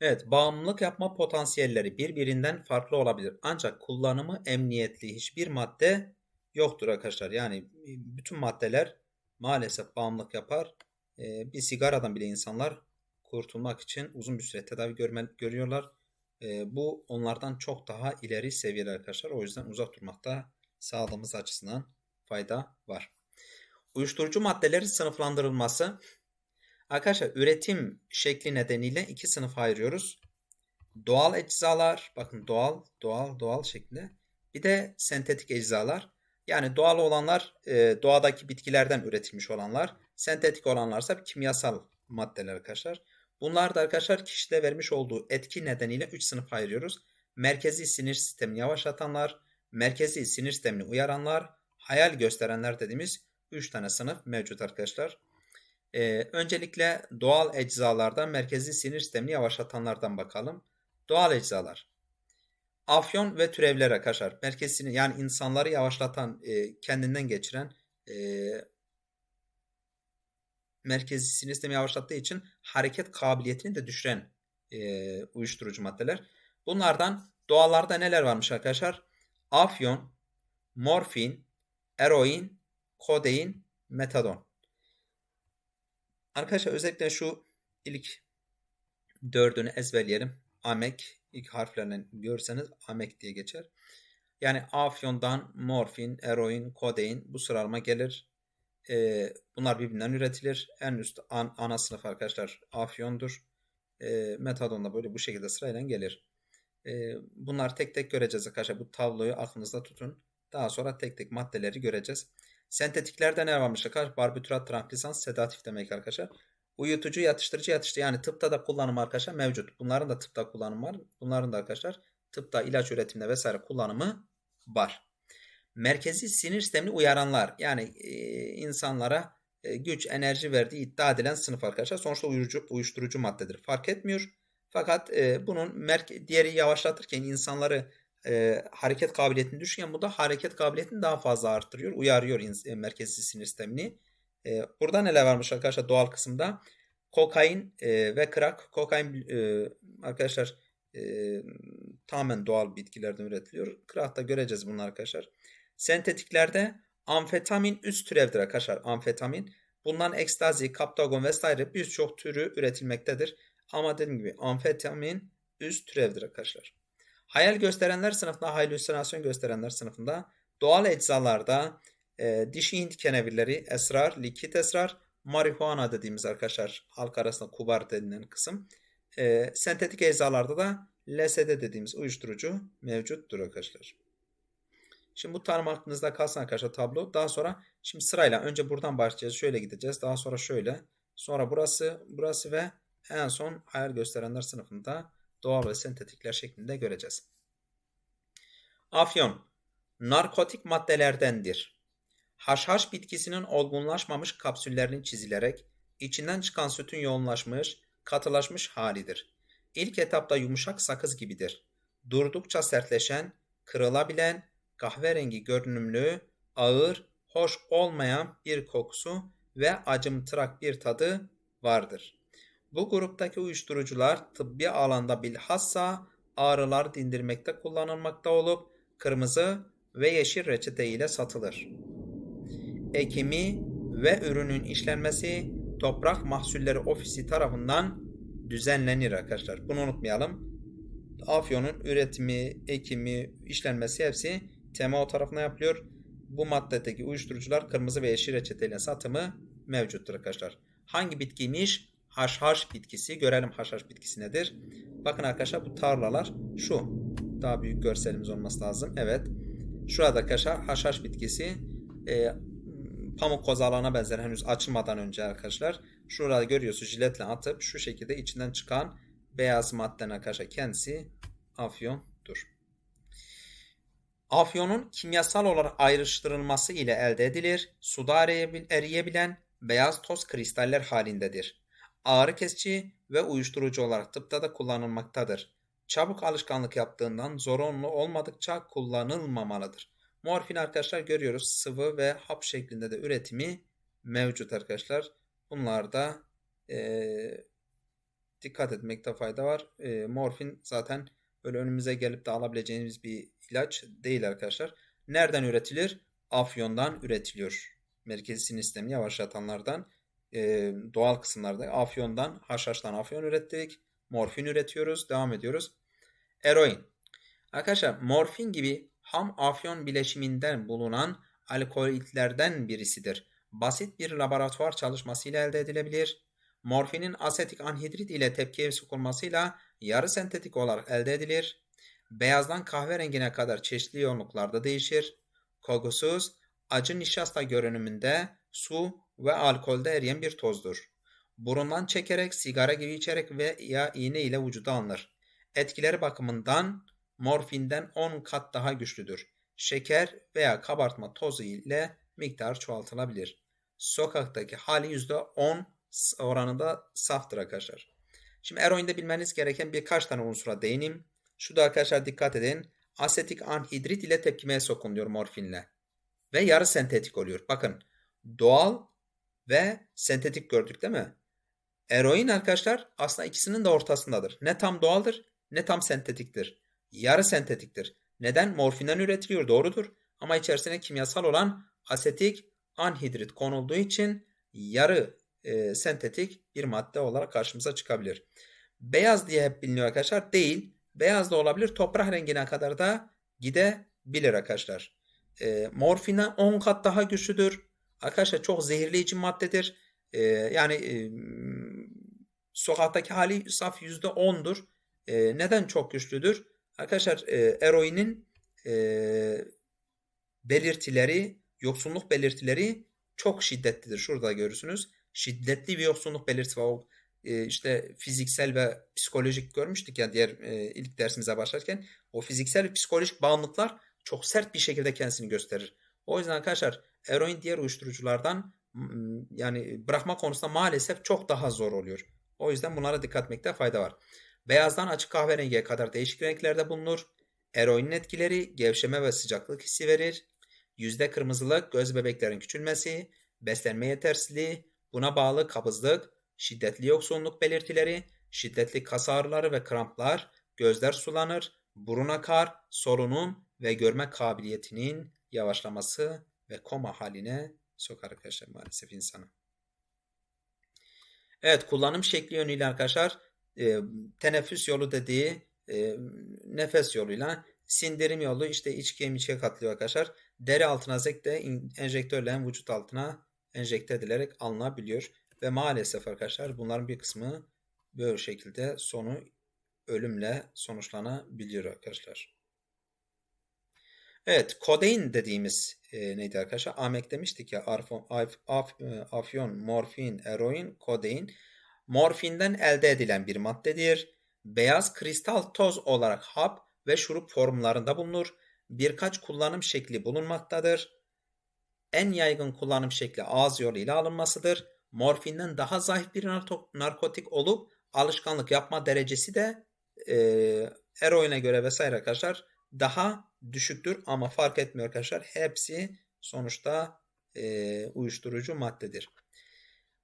Evet, bağımlılık yapma potansiyelleri birbirinden farklı olabilir. Ancak kullanımı emniyetli hiçbir madde yoktur arkadaşlar. Yani e, bütün maddeler maalesef bağımlılık yapar. Ee, bir sigaradan bile insanlar kurtulmak için uzun bir süre tedavi görme, görüyorlar. Ee, bu onlardan çok daha ileri seviyeli arkadaşlar. O yüzden uzak durmakta sağlığımız açısından fayda var. Uyuşturucu maddelerin sınıflandırılması Arkadaşlar üretim şekli nedeniyle iki sınıf ayırıyoruz. Doğal eczalar, bakın doğal, doğal, doğal şeklinde. Bir de sentetik eczalar. Yani doğal olanlar e, doğadaki bitkilerden üretilmiş olanlar. Sentetik olanlarsa kimyasal maddeler arkadaşlar. Bunlar da arkadaşlar kişide vermiş olduğu etki nedeniyle 3 sınıf ayırıyoruz. Merkezi sinir sistemini yavaşlatanlar, merkezi sinir sistemini uyaranlar, hayal gösterenler dediğimiz 3 tane sınıf mevcut arkadaşlar. Ee, öncelikle doğal eczalardan merkezi sinir sistemini yavaşlatanlardan bakalım. Doğal eczalar. Afyon ve türevler arkadaşlar. Merkezi yani insanları yavaşlatan, e, kendinden geçiren e, merkezi sinir sistemi yavaşlattığı için hareket kabiliyetini de düşüren e, uyuşturucu maddeler. Bunlardan doğallarda neler varmış arkadaşlar? Afyon, morfin, eroin, kodein, metadon. Arkadaşlar özellikle şu ilk dördünü ezberleyelim. Amek ilk harflerinden görseniz Amek diye geçer. Yani afyondan morfin, eroin, kodein bu sıralama gelir. Ee, bunlar birbirinden üretilir. En üst an, ana sınıf arkadaşlar afyondur. Ee, metadon da böyle bu şekilde sırayla gelir. Ee, bunları tek tek göreceğiz arkadaşlar. Bu tabloyu aklınızda tutun. Daha sonra tek tek maddeleri göreceğiz. Sentetiklerde ne varmış arkadaşlar? Barbiturat, tranquilizans, sedatif demek arkadaşlar. Uyutucu, yatıştırıcı, yatıştırıcı yani tıpta da kullanımı arkadaşlar mevcut. Bunların da tıpta kullanımı var. Bunların da arkadaşlar tıpta ilaç üretiminde vesaire kullanımı var. Merkezi sinir sistemini uyaranlar yani e, insanlara e, güç, enerji verdiği iddia edilen sınıf arkadaşlar. Sonuçta uyurucu, uyuşturucu maddedir. Fark etmiyor. Fakat e, bunun diğeri yavaşlatırken insanları e, hareket kabiliyetini düşürken bu da hareket kabiliyetini daha fazla arttırıyor. Uyarıyor e, merkezi sinir sistemini. E, burada neler varmış arkadaşlar doğal kısımda? Kokain e, ve krak. Kokain e, arkadaşlar e, tamamen doğal bitkilerden üretiliyor. Krak da göreceğiz bunu arkadaşlar. Sentetiklerde amfetamin üst türevdir arkadaşlar. Amfetamin. Bundan ekstazi, kaptagon vesaire birçok türü üretilmektedir. Ama dediğim gibi amfetamin üst türevdir arkadaşlar. Hayal gösterenler sınıfında, halüsinasyon gösterenler sınıfında doğal eczalarda e, dişi hint kenevirleri, esrar, likit esrar, marihuana dediğimiz arkadaşlar halk arasında kubar denilen kısım. E, sentetik eczalarda da LSD dediğimiz uyuşturucu mevcuttur arkadaşlar. Şimdi bu tanım aklınızda kalsın arkadaşlar tablo. Daha sonra şimdi sırayla önce buradan başlayacağız. Şöyle gideceğiz. Daha sonra şöyle. Sonra burası, burası ve en son hayal gösterenler sınıfında doğal ve sentetikler şeklinde göreceğiz. Afyon narkotik maddelerdendir. Haşhaş bitkisinin olgunlaşmamış kapsüllerinin çizilerek içinden çıkan sütün yoğunlaşmış, katılaşmış halidir. İlk etapta yumuşak sakız gibidir. Durdukça sertleşen, kırılabilen, kahverengi görünümlü, ağır, hoş olmayan bir kokusu ve acımtırak bir tadı vardır. Bu gruptaki uyuşturucular tıbbi alanda bilhassa ağrılar dindirmekte kullanılmakta olup kırmızı ve yeşil reçete ile satılır. Ekimi ve ürünün işlenmesi Toprak Mahsulleri Ofisi tarafından düzenlenir arkadaşlar. Bunu unutmayalım. Afyonun üretimi, ekimi, işlenmesi hepsi TMO tarafından yapılıyor. Bu maddedeki uyuşturucular kırmızı ve yeşil reçeteyle satımı mevcuttur arkadaşlar. Hangi bitkiymiş? Haşhaş bitkisi. Görelim haşhaş bitkisi nedir? Bakın arkadaşlar bu tarlalar şu. Daha büyük görselimiz olması lazım. Evet. Şurada arkadaşlar haşhaş bitkisi e, pamuk kozalağına benzer henüz açılmadan önce arkadaşlar. Şurada görüyorsunuz jiletle atıp şu şekilde içinden çıkan beyaz madden arkadaşlar kendisi afyondur. Afyonun kimyasal olarak ayrıştırılması ile elde edilir. Suda eriyebilen beyaz toz kristaller halindedir ağrı kesici ve uyuşturucu olarak tıpta da kullanılmaktadır. Çabuk alışkanlık yaptığından zorunlu olmadıkça kullanılmamalıdır. Morfin arkadaşlar görüyoruz sıvı ve hap şeklinde de üretimi mevcut arkadaşlar. Bunlar da e, dikkat etmekte fayda var. E, morfin zaten böyle önümüze gelip de alabileceğimiz bir ilaç değil arkadaşlar. Nereden üretilir? Afyondan üretiliyor. Merkezi sinir sistemini yavaşlatanlardan e, doğal kısımlarda afyondan haşhaştan afyon ürettik. Morfin üretiyoruz. Devam ediyoruz. Eroin. Arkadaşlar morfin gibi ham afyon bileşiminden bulunan alkoloidlerden birisidir. Basit bir laboratuvar çalışmasıyla elde edilebilir. Morfinin asetik anhidrit ile tepkiye sokulmasıyla yarı sentetik olarak elde edilir. Beyazdan kahverengine kadar çeşitli yoğunluklarda değişir. Kokusuz, acı nişasta görünümünde su ve alkolde eriyen bir tozdur. Burundan çekerek, sigara gibi içerek ve ya iğne ile vücuda alınır. Etkileri bakımından morfinden 10 kat daha güçlüdür. Şeker veya kabartma tozu ile miktar çoğaltılabilir. Sokaktaki hali %10 oranında saftır arkadaşlar. Şimdi eroinde bilmeniz gereken birkaç tane unsura değineyim. Şu da arkadaşlar dikkat edin. Asetik anhidrit ile tepkimeye sokuluyor morfinle. Ve yarı sentetik oluyor. Bakın doğal ve sentetik gördük değil mi? Eroin arkadaşlar aslında ikisinin de ortasındadır. Ne tam doğaldır ne tam sentetiktir. Yarı sentetiktir. Neden? Morfinden üretiliyor doğrudur. Ama içerisine kimyasal olan asetik anhidrit konulduğu için yarı e, sentetik bir madde olarak karşımıza çıkabilir. Beyaz diye hep biliniyor arkadaşlar. Değil. Beyaz da olabilir. Toprak rengine kadar da gidebilir arkadaşlar. E, morfine 10 kat daha güçlüdür. Arkadaşlar çok zehirleyici maddedir. E, yani e, sokaktaki hali saf %10'dur. E, neden çok güçlüdür? Arkadaşlar e, eroinin e, belirtileri, yoksunluk belirtileri çok şiddetlidir. Şurada görürsünüz. Şiddetli bir yoksunluk belirtisi var. E, işte fiziksel ve psikolojik görmüştük ya diğer e, ilk dersimize başlarken. O fiziksel ve psikolojik bağımlılıklar çok sert bir şekilde kendisini gösterir. O yüzden arkadaşlar eroin diğer uyuşturuculardan yani bırakma konusunda maalesef çok daha zor oluyor. O yüzden bunlara dikkat etmekte fayda var. Beyazdan açık kahverengiye kadar değişik renklerde bulunur. Eroinin etkileri gevşeme ve sıcaklık hissi verir. Yüzde kırmızılık, göz bebeklerin küçülmesi, beslenme yetersizliği, buna bağlı kabızlık, şiddetli yoksunluk belirtileri, şiddetli kas ağrıları ve kramplar, gözler sulanır, burun akar, sorunun ve görme kabiliyetinin yavaşlaması ve koma haline sokar arkadaşlar maalesef insanı. Evet kullanım şekli yönüyle arkadaşlar e, teneffüs yolu dediği e, nefes yoluyla sindirim yolu işte iç kemiğe katlıyor arkadaşlar. Deri altına zek de enjektörle vücut altına enjekte edilerek alınabiliyor. Ve maalesef arkadaşlar bunların bir kısmı böyle şekilde sonu ölümle sonuçlanabiliyor arkadaşlar. Evet, kodein dediğimiz e, neydi arkadaşlar? Amek demiştik ya, arfon, af, af, e, afyon, morfin, eroin, kodein. Morfinden elde edilen bir maddedir. Beyaz kristal toz olarak hap ve şurup formlarında bulunur. Birkaç kullanım şekli bulunmaktadır. En yaygın kullanım şekli ağız yoluyla alınmasıdır. Morfinden daha zayıf bir narkotik olup alışkanlık yapma derecesi de e, eroine göre vesaire arkadaşlar daha düşüktür ama fark etmiyor arkadaşlar. Hepsi sonuçta e, uyuşturucu maddedir.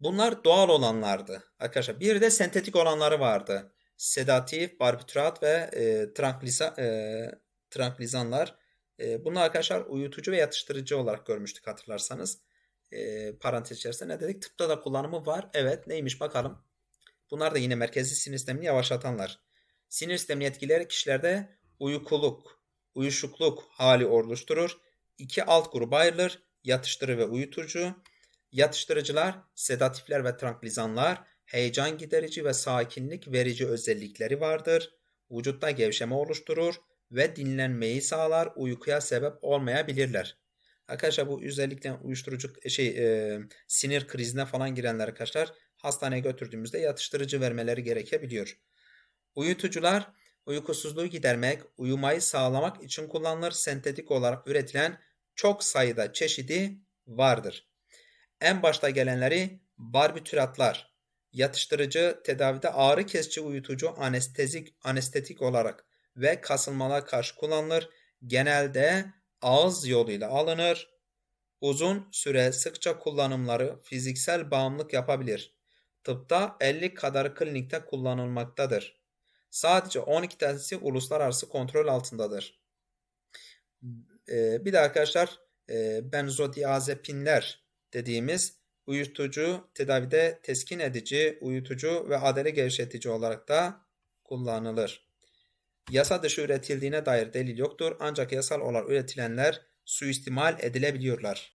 Bunlar doğal olanlardı arkadaşlar. Bir de sentetik olanları vardı. Sedatif, barbiturat ve e, tranquiliza, e, tranquilizanlar. E, bunlar arkadaşlar uyutucu ve yatıştırıcı olarak görmüştük hatırlarsanız. E, parantez içerisinde ne dedik? Tıpta da kullanımı var. Evet neymiş bakalım. Bunlar da yine merkezi sinir sistemini yavaşlatanlar. Sinir sistemini etkileri kişilerde uykuluk, uyuşukluk hali oluşturur. İki alt gruba ayrılır. Yatıştırı ve uyutucu. Yatıştırıcılar, sedatifler ve tranquilizanlar heyecan giderici ve sakinlik verici özellikleri vardır. Vücutta gevşeme oluşturur ve dinlenmeyi sağlar, uykuya sebep olmayabilirler. Arkadaşlar bu özellikle uyuşturucu şey e, sinir krizine falan girenler arkadaşlar hastaneye götürdüğümüzde yatıştırıcı vermeleri gerekebiliyor. Uyutucular uykusuzluğu gidermek, uyumayı sağlamak için kullanılır. Sentetik olarak üretilen çok sayıda çeşidi vardır. En başta gelenleri barbituratlar, yatıştırıcı tedavide ağrı kesici uyutucu anestezik, anestetik olarak ve kasılmalara karşı kullanılır. Genelde ağız yoluyla alınır. Uzun süre sıkça kullanımları fiziksel bağımlılık yapabilir. tıpta 50 kadarı klinikte kullanılmaktadır. Sadece 12 tanesi uluslararası kontrol altındadır. Ee, bir de arkadaşlar e, benzodiazepinler dediğimiz uyutucu, tedavide teskin edici, uyutucu ve adele gevşetici olarak da kullanılır. Yasa dışı üretildiğine dair delil yoktur ancak yasal olarak üretilenler suistimal edilebiliyorlar.